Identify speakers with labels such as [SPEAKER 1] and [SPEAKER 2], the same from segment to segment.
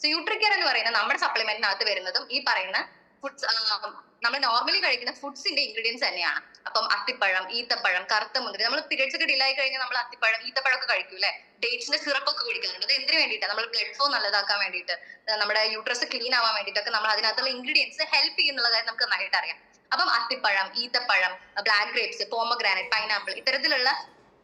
[SPEAKER 1] So യൂട്രിക്കർ എന്ന് പറയുന്നത് നമ്മുടെ സപ്ലിമെന്റിനകത്ത് വരുന്നതും ഈ പറയുന്ന ഫുഡ്സ് നമ്മൾ നോർമലി കഴിക്കുന്ന ഫുഡ്സിന്റെ ഇൻഗ്രീഡിയൻസ് തന്നെയാണ്. അപ്പം അത്തിപ്പഴം ഈത്തപ്പഴം കറുത്ത മുന്തിരി നമ്മൾ പീരിയഡ്സ് ഒക്കെ ഡിലേ ആയി കഴിഞ്ഞാൽ നമ്മൾ അത്തിപ്പഴം ഈത്തപ്പഴം ഒക്കെ അല്ലെ? ഡേറ്റ്സിന്റെ സിറപ്പ് ഒക്കെ കുടിക്കാറുണ്ട്. അത് എന്തിനു വേണ്ടിയിട്ടാണ് നമ്മൾ ബ്ലഡ് ഫ്ലോ നല്ലതാക്കാൻ വേണ്ടിയിട്ട് നമ്മുടെ യൂട്രസ് ക്ലീൻ ആവാൻ വേണ്ടിയിട്ടൊക്കെ നമ്മൾ അതിനകത്തുള്ള ഇൻഗ്രീഡിയൻസ് ഹെൽപ്പ് ചെയ്യുന്നുള്ള കാര്യം നമുക്ക് നന്നായിട്ട് അറിയാം. അപ്പം അത്തിപ്പഴം ഈത്തപ്പഴം ബ്ലാക്ക് ഗ്രേപ്സ് പോമഗ്രാനൈറ്റ് പൈനാപ്പിൾ ഇത്തരത്തിലുള്ള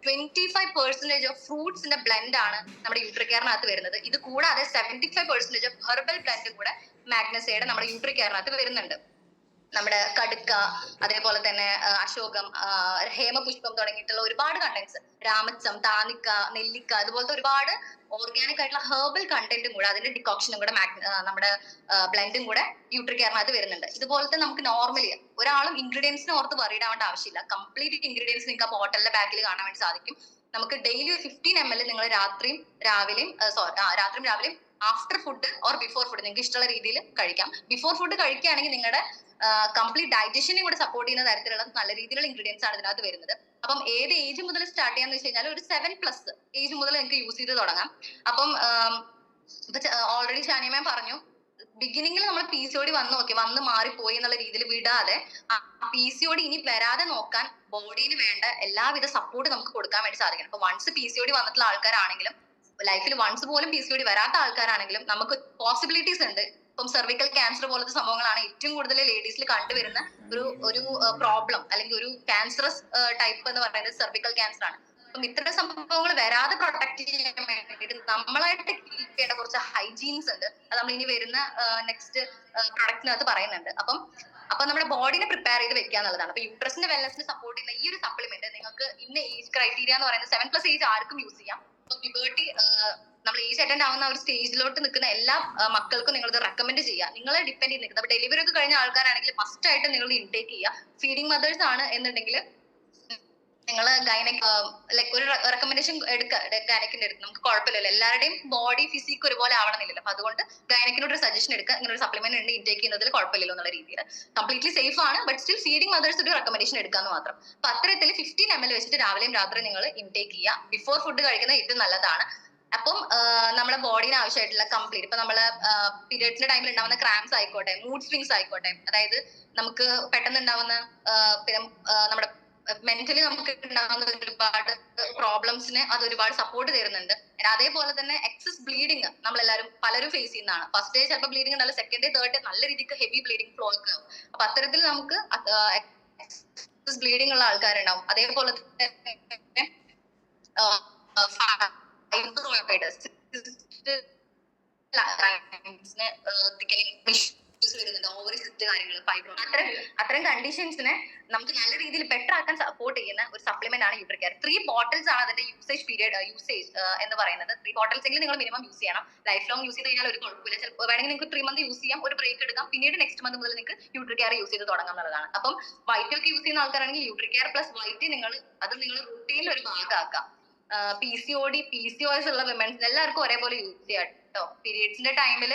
[SPEAKER 1] ട്വന്റി ഫൈവ് പെർസെന്റേജ് ഓഫ് ഫ്രൂട്ട്സിന്റെ ബ്ലെൻഡ് ആണ് നമ്മുടെ യൂട്രിക്കറിനകത്ത് വരുന്നത്. ഇത് കൂടാതെ seventy five percentage of herbal ബ്ലെൻഡും കൂടെ മാഗ്നസയുടെ നമ്മുടെ യൂട്രിക്കറിനകത്ത് വരുന്നുണ്ട്. നമ്മുടെ കടുക്ക അതേപോലെ തന്നെ അശോകം ഹേമപുഷ്പം തുടങ്ങിയിട്ടുള്ള ഒരുപാട് കണ്ടന്റ്സ് രാമച്ചം താനിക്ക നെല്ലിക്ക അതുപോലത്തെ ഒരുപാട് ഓർഗാനിക് ആയിട്ടുള്ള ഹെർബൽ കണ്ടന്റും കൂടെ അതിന്റെ ഡിക്കോക്ഷനും കൂടെ നമ്മുടെ ബ്ലെൻഡും കൂടെ യൂട്രിക്കറിനകത്ത് വരുന്നുണ്ട്. ഇതുപോലത്തെ നമുക്ക് നോർമലി ഒരാളും ഇൻഗ്രീഡിയൻസിന് ഓർത്ത് വറീഡ് ആവശ്യമില്ല. കംപ്ലീറ്റ് ഇൻഗ്രീഡിയൻസ് നിങ്ങൾക്ക് ആ ബോട്ടലിന്റെ ബാക്കിൽ കാണാൻ വേണ്ടി സാധിക്കും. നമുക്ക് ഡെയിലി ഒരു ഫിഫ്റ്റീൻ എം എൽ നിങ്ങൾ രാത്രിയും രാവിലെയും സോറി രാത്രിയും രാവിലെയും after food or before food നിങ്ങൾക്ക് ഇഷ്ടമുള്ള രീതിയിൽ കഴിക്കാം. ബിഫോർ ഫുഡ് കഴിക്കുകയാണെങ്കിൽ നിങ്ങളുടെ കംപ്ലീറ്റ് ഡൈജഷനെ കൂടെ സപ്പോർട്ട് ചെയ്യുന്ന തരത്തിലുള്ള നല്ല രീതിയിലുള്ള ഇൻഗ്രീഡിയൻസ് ആണ് ഇതിനകത്ത് വരുന്നത്. അപ്പം ഏത് ഏജ് മുതൽ സ്റ്റാർട്ട് ചെയ്യാന്ന് വെച്ച് കഴിഞ്ഞാൽ ഒരു സെവൻ പ്ലസ് ഏജ് മുതൽ നിങ്ങൾക്ക് യൂസ് ചെയ്ത് തുടങ്ങാം. അപ്പം ഓൾറെഡി ഷാനിയ മാം പറഞ്ഞു ബിഗിനിങ്ങിൽ നമ്മൾ പി സി ഒടി വന്ന് നോക്കി വന്ന് മാറിപ്പോയി എന്നുള്ള രീതിയിൽ വിടാതെ പി സി ഒടി ഇനി വരാതെ നോക്കാൻ ബോഡിയിൽ വേണ്ട എല്ലാവിധ സപ്പോർട്ട് നമുക്ക് കൊടുക്കാൻ വേണ്ടി സാധിക്കണം. അപ്പൊ വൺസ് പി സി ഒടി വന്നിട്ടുള്ള ആൾക്കാരാണെങ്കിലും ലൈഫിൽ വൺസ് പോലും പി സി ഒടി വരാത്ത ആൾക്കാരാണെങ്കിലും നമുക്ക് പോസിബിലിറ്റീസ് ഉണ്ട് ഇപ്പം സെർവിക്കൽ ക്യാൻസർ പോലത്തെ സംഭവങ്ങളാണ് ഏറ്റവും കൂടുതൽ ലേഡീസിൽ കണ്ടുവരുന്ന ഒരു ഒരു പ്രോബ്ലം അല്ലെങ്കിൽ ഒരു ക്യാൻസറസ് ടൈപ്പ് എന്ന് പറയുന്നത് സെർവിക്കൽ ക്യാൻസർ ആണ്. അപ്പം ഇത്തരം സംഭവങ്ങൾ വരാതെ പ്രൊട്ടക്ട് ചെയ്യാൻ വേണ്ടിയിട്ട് നമ്മളായിട്ട് കീപ്പ് ചെയ്യേണ്ട കുറച്ച് ഹൈജീൻസ് ഉണ്ട്. അത് നമ്മൾ ഇനി വരുന്ന നെക്സ്റ്റ് പ്രൊഡക്റ്റിനകത്ത് പറയുന്നുണ്ട്. അപ്പം അപ്പൊ നമ്മുടെ ബോഡിനെ പ്രിപ്പയർ ചെയ്ത് വെക്കുക എന്നുള്ളതാണ്. അപ്പൊ യൂട്രസിന്റെ വെൽനസിനെ സപ്പോർട്ട് ചെയ്യുന്ന ഈ ഒരു സപ്ലിമെന്റ് നിങ്ങൾക്ക് ഇന്ന ഏജ് ക്രൈറ്റീരിയ എന്ന് പറയുന്നത് സെവൻ പ്ലസ് ഏജ് ആർക്കും യൂസ് ചെയ്യാം. പ്യൂബേർട്ടി നമ്മൾ ഏജ് അറ്റൻഡ് ആവുന്ന ഒരു സ്റ്റേജിലോട്ട് നിൽക്കുന്ന എല്ലാ മക്കൾക്കും നിങ്ങൾ ഇത് റെക്കമെൻഡ് ചെയ്യുക. നിങ്ങളെ ഡിപ്പെൻഡ് ചെയ്ത് നിൽക്കുന്നത്. ഡെലിവറി ഒക്കെ കഴിഞ്ഞ ആൾക്കാരാണെങ്കിൽ മസ്റ്റ് ആയിട്ട് നിങ്ങൾ ഇൻടേക്ക് ചെയ്യുക. ഫീഡിങ് മദേഴ്സ് ആണ് എന്നുണ്ടെങ്കിൽ നിങ്ങൾ ഗൈനക്ക് ലൈക്ക് ഒരു റെക്കമെൻഡേഷൻ എടുക്കുക ഗൈനക്കിന്റെ അടുത്ത്. നമുക്ക് കുഴപ്പമില്ലല്ലോ. എല്ലാവരുടെയും ബോഡി ഫിസിക് ഒരുപോലെ ആവണമെന്നില്ലല്ലോ. അപ്പൊ അതുകൊണ്ട് ഗൈനക്കിനോട് ഒരു സജഷൻ എടുക്കുക ഇങ്ങനെ ഒരു സപ്ലിമെന്റ് ഉണ്ട് ഇൻടേക്ക് ചെയ്യുന്നതിൽ കുഴപ്പമില്ലല്ലോ എന്നുള്ള രീതിയിൽ കംപ്ലീറ്റ്ലി സേഫ് ആണ് ബട്ട് സ്റ്റിൽ ഫീഡിംഗ് മദേഴ്സ് ഒരു റെക്കമെൻഡേഷൻ എടുക്കാന്ന് മാത്രം. അപ്പൊ അത്തരത്തിൽ ഫിഫ്റ്റീൻ എം എൽ വെച്ചിട്ട് രാവിലെയും രാത്രിയും നിങ്ങൾ ഇൻടേക്ക് ചെയ്യുക. ബിഫോർ ഫുഡ് കഴിക്കുന്നത് ഏറ്റവും നല്ലതാണ്. അപ്പം നമ്മുടെ ബോഡിന് ആവശ്യമായിട്ടുള്ള കംപ്ലീറ്റ് ഇപ്പൊ നമ്മൾ പീരിയഡ്സിന്റെ ടൈമിൽ ഉണ്ടാവുന്ന ക്രാംസ് ആയിക്കോട്ടെ മൂഡ് സ്വിങ്സ് ആയിക്കോട്ടെ അതായത് നമുക്ക് പെട്ടെന്ന് ഉണ്ടാവുന്ന പിന്നെ നമ്മുടെ മെന്റലി നമുക്ക് ഉണ്ടാകുന്ന ഒരുപാട് പ്രോബ്ലംസിന് അത് ഒരുപാട് സപ്പോർട്ട് തരുന്നുണ്ട്. അതേപോലെ തന്നെ എക്സസ് ബ്ലീഡിങ് നമ്മൾ എല്ലാവരും പലരും ഫേസ് ചെയ്യുന്നതാണ്. ഫസ്റ്റ് ഡേ ചിലപ്പോൾ ബ്ലീഡിംഗ് ഉണ്ടാവില്ല സെക്കൻഡ് ഡേ തേർഡ് ഡേ നല്ല രീതിക്ക് ഹെവി ബ്ലീഡിംഗ് ഫ്ലോ ഒക്കെ അപ്പൊ അത്തരത്തിൽ നമുക്ക് ബ്ലീഡിംഗ് ഉള്ള ആൾക്കാരുണ്ടാവും. അതേപോലെ തന്നെ അത്തരം കണ്ടീഷൻസിനെ നമുക്ക് നല്ല രീതിയിൽ ബെറ്റർ ആക്കാൻ സപ്പോർട്ട് ചെയ്യുന്ന ഒരു സപ്ലിമെന്റ് ആണ് യൂട്രികെയർ ത്രീ ബോട്ടിൽസ് ആണ് അതിന്റെ യൂസേജ് പീരീഡ് യൂസേജ് എന്ന് പറയുന്നത്. ത്രീ ബോട്ടിൽസ് എങ്കിലും നിങ്ങൾ മിനിമം യൂസ് ചെയ്യണം. ലൈഫ് ലോങ് യൂസ് ചെയ്ത് കഴിഞ്ഞാൽ ഒരു കുഴപ്പമില്ല. ചിലപ്പോൾ വേണമെങ്കിൽ നിങ്ങൾക്ക് ത്രീ മന്ത് യൂസ് ചെയ്യാം ഒരു ബ്രേക്ക് എടുക്കാം. പിന്നീട് നെക്സ്റ്റ് മന്ത് മുതൽ നിങ്ങൾക്ക് യൂട്രികെയർ യൂസ് ചെയ്ത് തുടങ്ങാം എന്നുള്ളതാണ്. അപ്പം വൈറ്റ് ഒക്കെ യൂസ് ചെയ്യുന്ന ആൾക്കാരാണെങ്കിൽ യൂട്രികെയർ പ്ലസ് വൈറ്റ് നിങ്ങൾ അത് നിങ്ങൾ റൂട്ടീനിൽ ഒരു ഭാഗമാക്കാം P C O D P C O S ഉള്ള വിമൻസ് എല്ലാവർക്കും ഒരേപോലെ യൂസ് ചെയ്യാം കേട്ടോ പീരീഡ്സിന്റെ ടൈമിൽ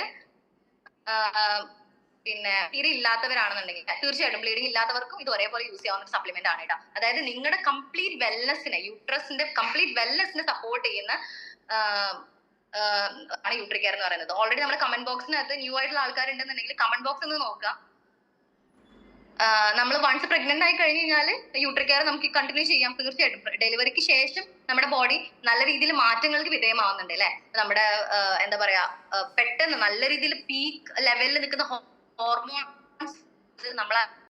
[SPEAKER 1] പിന്നെ പീരീഡ് ഇല്ലാത്തവരാണെന്നുണ്ടെങ്കിൽ തീർച്ചയായിട്ടും ബ്ലീഡിംഗ് ഇല്ലാത്തവർക്കും ഇത് ഒരേപോലെ യൂസ് ചെയ്യാവുന്ന ഒരു സപ്ലിമെന്റ് ആണ് കേട്ടോ അതായത് നിങ്ങളുടെ കംപ്ലീറ്റ് വെൽനെസ്സിനെ യൂട്രസിന്റെ കംപ്ലീറ്റ് വെൽനെസ്സിനെ സപ്പോർട്ട് ചെയ്യുന്ന ആണ് യൂട്രിക്കർ എന്ന് പറയുന്നത്. ഓൾറെഡി നമ്മുടെ കമന്റ് ബോക്സിനകത്ത് ന്യൂ ആയിട്ടുള്ള ആൾക്കാരുണ്ടെന്നുണ്ടെങ്കിൽ കമന്റ് ബോക്സ് ഒന്ന് നോക്കാം നമ്മൾ വൺസ് പ്രഗ്നന്റ് ആയി കഴിഞ്ഞ് കഴിഞ്ഞാൽ യൂട്രികെയർ നമുക്ക് കണ്ടിന്യൂ ചെയ്യാം. തീർച്ചയായിട്ടും. ഡെലിവറിക്ക് ശേഷം നമ്മുടെ ബോഡി നല്ല രീതിയിൽ മാറ്റങ്ങൾക്ക് വിധേയമാവുന്നുണ്ട് അല്ലെ? നമ്മുടെ എന്താ പറയാ പെട്ടെന്ന് നല്ല രീതിയിൽ പീക്ക് ലെവലിൽ നിൽക്കുന്ന ഹോർമോൺസ് നമ്മളെ